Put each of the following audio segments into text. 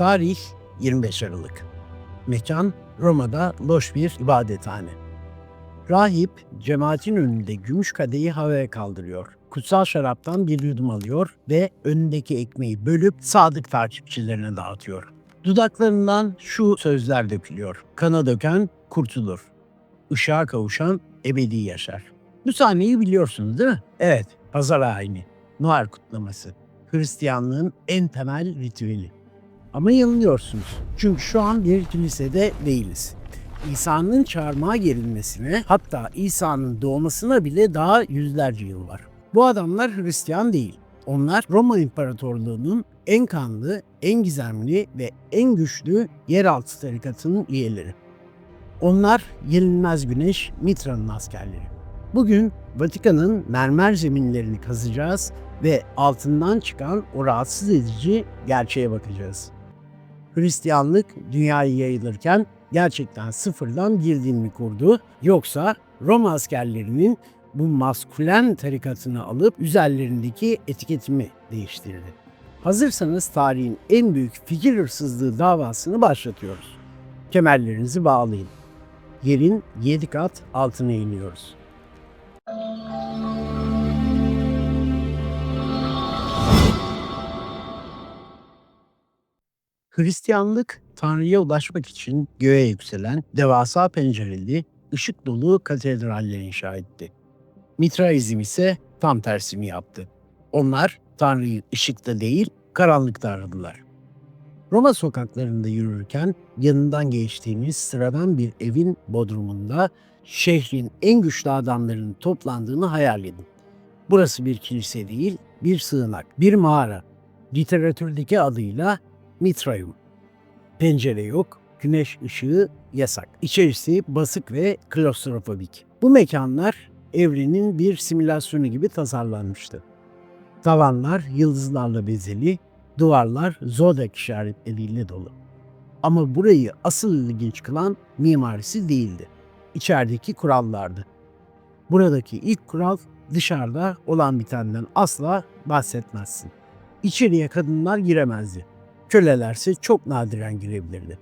Tarih 25 Aralık. Mekan Roma'da loş bir ibadethane. Rahip cemaatin önünde gümüş kadehi havaya kaldırıyor. Kutsal şaraptan bir yudum alıyor ve önündeki ekmeği bölüp sadık takipçilerine dağıtıyor. Dudaklarından şu sözler dökülüyor. Kana döken kurtulur. Işığa kavuşan ebedi yaşar. Bu sahneyi biliyorsunuz değil mi? Evet, pazar ayini, Noel kutlaması. Hristiyanlığın en temel ritüeli. Ama yanılıyorsunuz. Çünkü şu an bir kilisede değiliz. İsa'nın çağırmaya gelinmesine hatta İsa'nın doğmasına bile daha yüzlerce yıl var. Bu adamlar Hristiyan değil. Onlar Roma İmparatorluğu'nun en kanlı, en gizemli ve en güçlü yeraltı tarikatının üyeleri. Onlar yenilmez güneş Mitra'nın askerleri. Bugün Vatikan'ın mermer zeminlerini kazacağız ve altından çıkan o rahatsız edici gerçeğe bakacağız. Hristiyanlık dünyaya yayılırken gerçekten sıfırdan bir din mi kurdu yoksa Roma askerlerinin bu maskülen tarikatını alıp üzerlerindeki etiketimi değiştirdi. Hazırsanız tarihin en büyük fikir hırsızlığı davasını başlatıyoruz. Kemerlerinizi bağlayın. Yerin 7 kat altına iniyoruz. Hristiyanlık Tanrı'ya ulaşmak için göğe yükselen devasa pencereli, ışık dolu katedraller inşa etti. Mitraizm ise tam tersini yaptı. Onlar Tanrı'yı ışıkta değil, karanlıkta aradılar. Roma sokaklarında yürürken yanından geçtiğimiz sıradan bir evin bodrumunda şehrin en güçlü adamlarının toplandığını hayal edin. Burası bir kilise değil, bir sığınak, bir mağara. Literatürdeki adıyla Mitraium. Pencere yok, güneş ışığı yasak. İçerisi basık ve klostrofobik. Bu mekanlar evrenin bir simülasyonu gibi tasarlanmıştı. Tavanlar yıldızlarla bezeli, duvarlar zodiac işaretleriyle dolu. Ama burayı asıl ilginç kılan mimarisi değildi. İçerideki kurallardı. Buradaki ilk kural dışarıda olan bitenden asla bahsetmezsin. İçeriye kadınlar giremezdi. Kölelerse çok nadiren girebilirdi.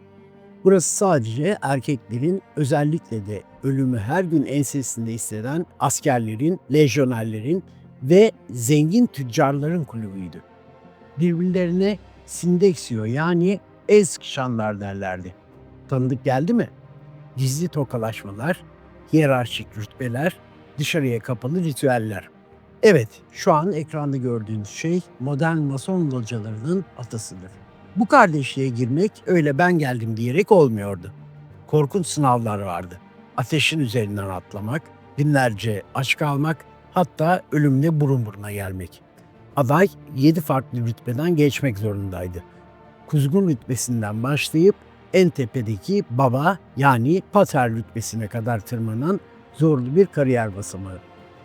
Burası sadece erkeklerin özellikle de ölümü her gün ensesinde hisseden askerlerin, lejyonerlerin ve zengin tüccarların kulübüydü. Birbirlerine sindeksiyo yani el sıkışanlar derlerdi. Tanıdık geldi mi? Gizli tokalaşmalar, hiyerarşik rütbeler, dışarıya kapalı ritüeller. Evet, şu an ekranda gördüğünüz şey modern mason localarının atasıdır. Bu kardeşliğe girmek öyle ben geldim diyerek olmuyordu. Korkunç sınavlar vardı. Ateşin üzerinden atlamak, binlerce aç kalmak, hatta ölümle burun buruna gelmek. Aday 7 farklı rütbeden geçmek zorundaydı. Kuzgun rütbesinden başlayıp en tepedeki baba yani pater rütbesine kadar tırmanan zorlu bir kariyer basamağı.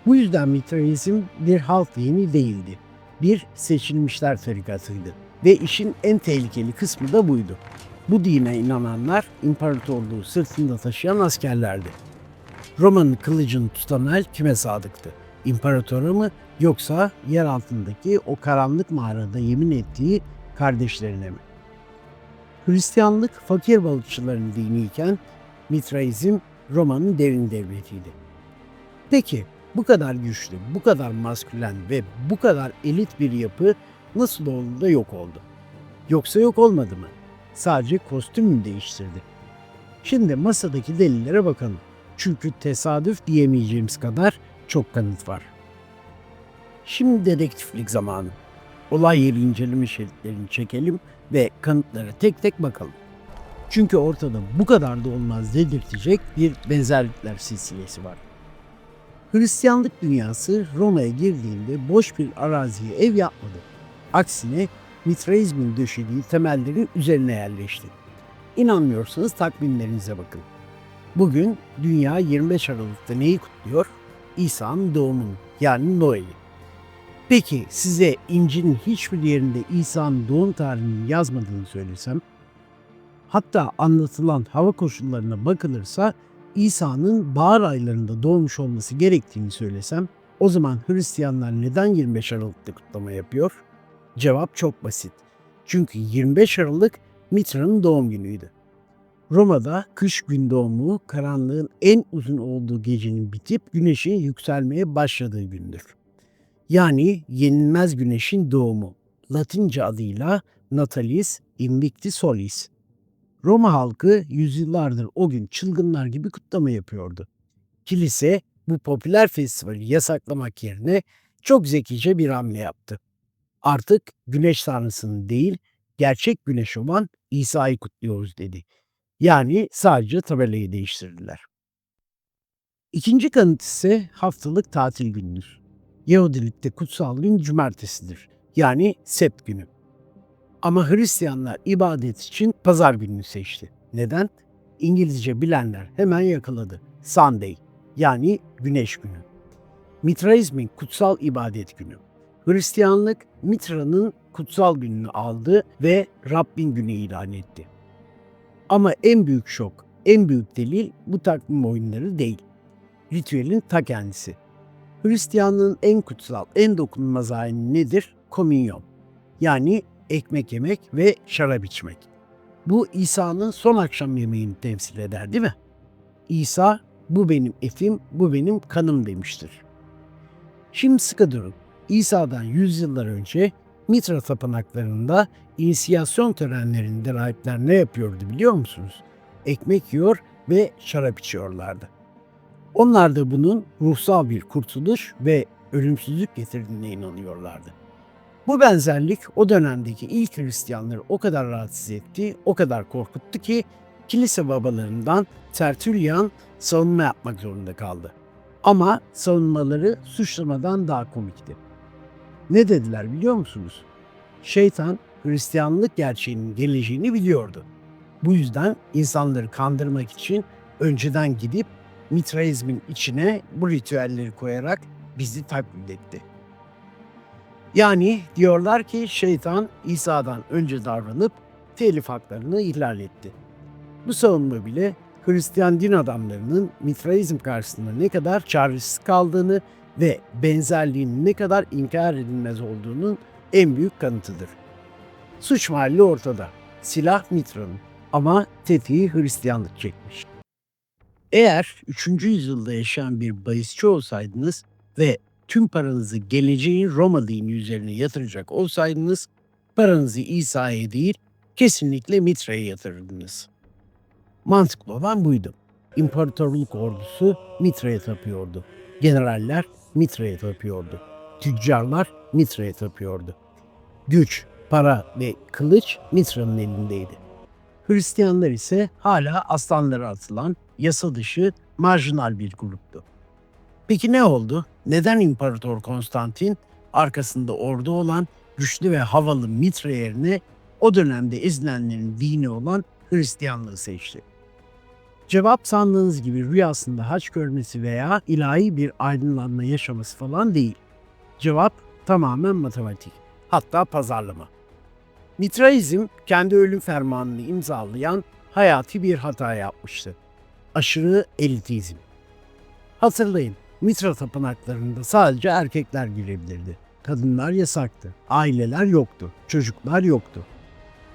Bu yüzden Mitraizm bir halk dini değildi. Bir seçilmişler tarikatıydı. Ve işin en tehlikeli kısmı da buydu. Bu dine inananlar imparatorluğu sırtında taşıyan askerlerdi. Roma'nın kılıcını tutan el kime sadıktı? İmparatora mı yoksa yer altındaki o karanlık mağarada yemin ettiği kardeşlerine mi? Hristiyanlık fakir balıkçıların diniyken Mitraizm Roma'nın derin devletiydi. Peki bu kadar güçlü, bu kadar maskülen ve bu kadar elit bir yapı nasıl oldu da yok oldu? Yoksa yok olmadı mı? Sadece kostüm değiştirdi? Şimdi masadaki delillere bakalım. Çünkü tesadüf diyemeyeceğimiz kadar çok kanıt var. Şimdi dedektiflik zamanı. Olay yeri inceleme şeritlerini çekelim ve kanıtlara tek tek bakalım. Çünkü ortada bu kadar da olmaz dedirtecek bir benzerlikler silsilesi var. Hristiyanlık dünyası Roma'ya girdiğinde boş bir araziye ev yapmadı. Aksine Mitraizmin döşediği temellerin üzerine yerleşti. İnanmıyorsanız takvimlerinize bakın. Bugün dünya 25 Aralık'ta neyi kutluyor? İsa'nın doğumunu yani Noel'i. Peki size İncil'in hiçbir yerinde İsa'nın doğum tarihini yazmadığını söylesem, hatta anlatılan hava koşullarına bakılırsa İsa'nın bahar aylarında doğmuş olması gerektiğini söylesem, o zaman Hristiyanlar neden 25 Aralık'ta kutlama yapıyor? Cevap çok basit. Çünkü 25 Aralık Mitra'nın doğum günüydü. Roma'da kış gün doğumu karanlığın en uzun olduğu gecenin bitip güneşin yükselmeye başladığı gündür. Yani yenilmez güneşin doğumu. Latince adıyla Natalis Invicti Solis. Roma halkı yüzyıllardır o gün çılgınlar gibi kutlama yapıyordu. Kilise bu popüler festivali yasaklamak yerine çok zekice bir hamle yaptı. Artık güneş tanrısını değil, gerçek güneş olan İsa'yı kutluyoruz dedi. Yani sadece tabelayı değiştirdiler. İkinci kanıt ise haftalık tatil günüdür. Yahudilikte kutsal gün cumartesidir. Yani sept günü. Ama Hristiyanlar ibadet için pazar gününü seçti. Neden? İngilizce bilenler hemen yakaladı. Sunday yani güneş günü. Mitraizmin kutsal ibadet günü. Hristiyanlık Mitra'nın kutsal gününü aldı ve Rabbin günü ilan etti. Ama en büyük şok, en büyük delil bu takvim oyunları değil. Ritüelin ta kendisi. Hristiyanlığın en kutsal, en dokunulmaz ayini nedir? Komünyon. Yani ekmek yemek ve şarap içmek. Bu İsa'nın son akşam yemeğini temsil eder değil mi? İsa bu benim etim, bu benim kanım demiştir. Şimdi sıkı durun. İsa'dan yüzyıllar önce Mitra tapınaklarında inisiyasyon törenlerinde rahipler ne yapıyordu biliyor musunuz? Ekmek yiyor ve şarap içiyorlardı. Onlar da bunun ruhsal bir kurtuluş ve ölümsüzlük getirdiğine inanıyorlardı. Bu benzerlik o dönemdeki ilk Hristiyanları o kadar rahatsız etti, o kadar korkuttu ki kilise babalarından Tertullian savunma yapmak zorunda kaldı. Ama savunmaları suçlamadan daha komikti. Ne dediler biliyor musunuz? Şeytan Hristiyanlık gerçeğinin geleceğini biliyordu. Bu yüzden insanları kandırmak için önceden gidip mitraizmin içine bu ritüelleri koyarak bizi taklit etti. Yani diyorlar ki şeytan İsa'dan önce davranıp telif haklarını ihlal etti. Bu savunma bile Hristiyan din adamlarının mitraizm karşısında ne kadar çaresiz kaldığını ve benzerliğinin ne kadar inkar edilmez olduğunun en büyük kanıtıdır. Suç mahalli ortada. Silah Mitra'nın ama tetiği Hristiyanlık çekmiş. Eğer 3. yüzyılda yaşayan bir bahisçi olsaydınız ve tüm paranızı geleceğin Roma dini üzerine yatıracak olsaydınız, paranızı İsa'ya değil, kesinlikle Mitra'ya yatırırdınız. Mantıklı olan buydu. İmparatorluk ordusu Mitra'ya tapıyordu. Generaller Mitra'ya tapıyordu. Tüccarlar Mitra'ya tapıyordu. Güç, para ve kılıç Mitra'nın elindeydi. Hristiyanlar ise hala aslanlara atılan yasa dışı marjinal bir gruptu. Peki ne oldu? Neden İmparator Konstantin arkasında ordu olan güçlü ve havalı Mitra yerine o dönemde ezilenlerin dini olan Hristiyanlığı seçti? Cevap sandığınız gibi rüyasında haç görmesi veya ilahi bir aydınlanma yaşaması falan değil. Cevap tamamen matematik. Hatta pazarlama. Mitraizm kendi ölüm fermanını imzalayan hayati bir hata yapmıştı. Aşırı elitizm. Hatırlayın, Mitra tapınaklarında sadece erkekler girebilirdi. Kadınlar yasaktı. Aileler yoktu. Çocuklar yoktu.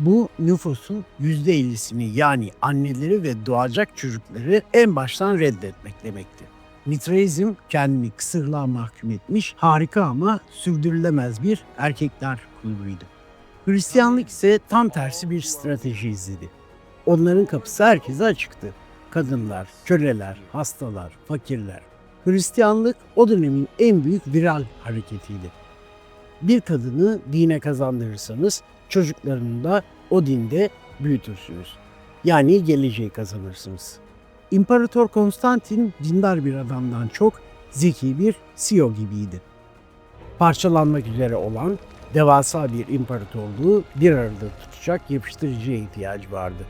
Bu nüfusun %50'sini yani anneleri ve doğacak çocukları en baştan reddetmek demekti. Mitraizm kendini kısırlığa mahkum etmiş harika ama sürdürülemez bir erkekler kulübüydü. Hristiyanlık ise tam tersi bir strateji izledi. Onların kapısı herkese açıktı. Kadınlar, köleler, hastalar, fakirler. Hristiyanlık o dönemin en büyük viral hareketiydi. Bir kadını dine kazandırırsanız çocuklarını da o dinde büyütürsünüz. Yani geleceği kazanırsınız. İmparator Konstantin dindar bir adamdan çok zeki bir CEO gibiydi. Parçalanmak üzere olan devasa bir imparatorluğu bir arada tutacak yapıştırıcıya ihtiyacı vardı.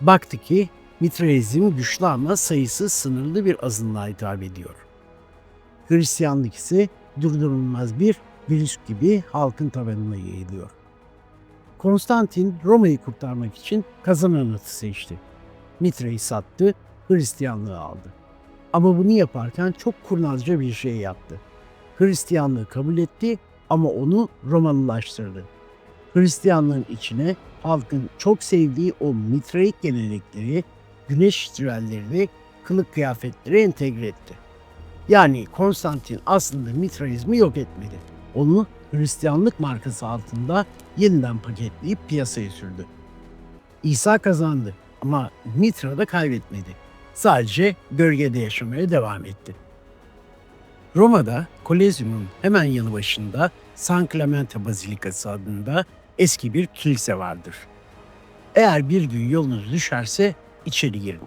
Baktı ki Mitraizm güçlü ama sayısı sınırlı bir azınlığa hitap ediyor. Hristiyanlık ise durdurulmaz bir virüs gibi halkın tabanına yayılıyor. Konstantin Roma'yı kurtarmak için kazanan atı seçti. Mitra'yı sattı, Hristiyanlığı aldı. Ama bunu yaparken çok kurnazca bir şey yaptı. Hristiyanlığı kabul etti ama onu Romalılaştırdı. Hristiyanlığın içine halkın çok sevdiği o mitraik gelenekleri, güneş ritüellerini, kılık kıyafetleri entegre etti. Yani Konstantin aslında mitraizmi yok etmedi. Onu Hristiyanlık markası altında yeniden paketleyip piyasaya sürdü. İsa kazandı ama Mitra da kaybetmedi. Sadece gölgede yaşamaya devam etti. Roma'da Kolezyum'un hemen yanı başında San Clemente Bazilikası adında eski bir kilise vardır. Eğer bir gün yolunuz düşerse içeri girin.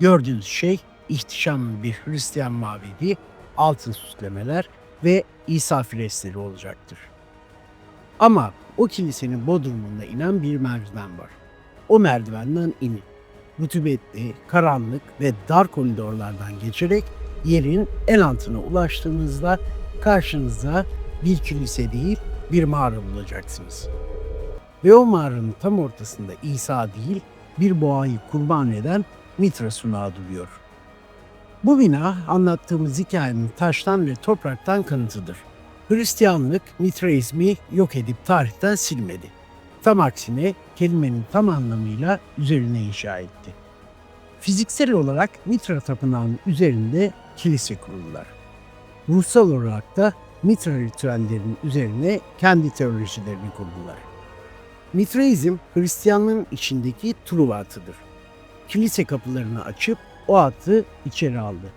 Gördüğünüz şey ihtişamlı bir Hristiyan mabedi, altın süslemeler ve İsa freskleri olacaktır. Ama o kilisenin bodrumunda inen bir merdiven var. O merdivenden inin. Rutubetli, karanlık ve dar koridorlardan geçerek yerin en altına ulaştığınızda karşınıza bir kilise değil bir mağara bulacaksınız. Ve o mağaranın tam ortasında İsa değil bir boğayı kurban eden Mitra sunağı duruyor. Bu bina anlattığımız hikayenin taştan ve topraktan kanıtıdır. Hristiyanlık Mitraizmi yok edip tarihten silmedi. Tam aksine kelimenin tam anlamıyla üzerine inşa etti. Fiziksel olarak Mitra tapınağının üzerinde kilise kurdular. Ruhsal olarak da Mitra ritüellerinin üzerine kendi teolojilerini kurdular. Mitraizm Hristiyanlığın içindeki Truva atıdır. Kilise kapılarını açıp o atı içeri aldı.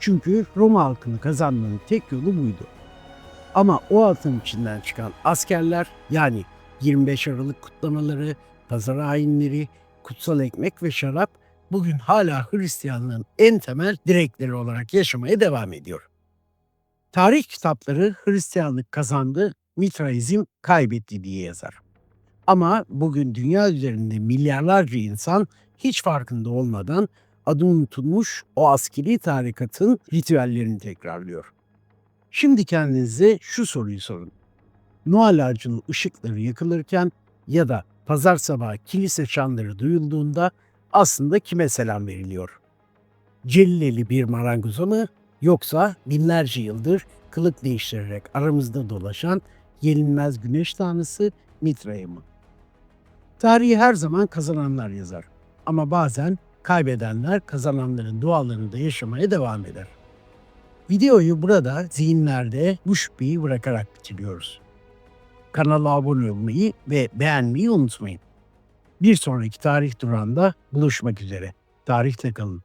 Çünkü Roma halkını kazanmanın tek yolu buydu. Ama o atın içinden çıkan askerler yani 25 Aralık kutlamaları, pazar ayinleri, kutsal ekmek ve şarap bugün hala Hristiyanlığın en temel direkleri olarak yaşamaya devam ediyor. Tarih kitapları Hristiyanlık kazandı, Mitraizm kaybetti diye yazar. Ama bugün dünya üzerinde milyarlarca insan hiç farkında olmadan adı unutulmuş o askeri tarikatın ritüellerini tekrarlıyor. Şimdi kendinize şu soruyu sorun. Noel ağacının ışıkları yakılırken ya da pazar sabahı kilise çanları duyulduğunda aslında kime selam veriliyor? Celleli bir marangoza mı yoksa binlerce yıldır kılık değiştirerek aramızda dolaşan yenilmez güneş tanrısı Mitra'ya mı? Tarihi her zaman kazananlar yazar ama bazen kaybedenler kazananların dualarında yaşamaya devam eder. Videoyu burada zihinlerde bu şüpheyi bırakarak bitiriyoruz. Kanala abone olmayı ve beğenmeyi unutmayın. Bir sonraki tarih durağında buluşmak üzere. Tarihte kalın.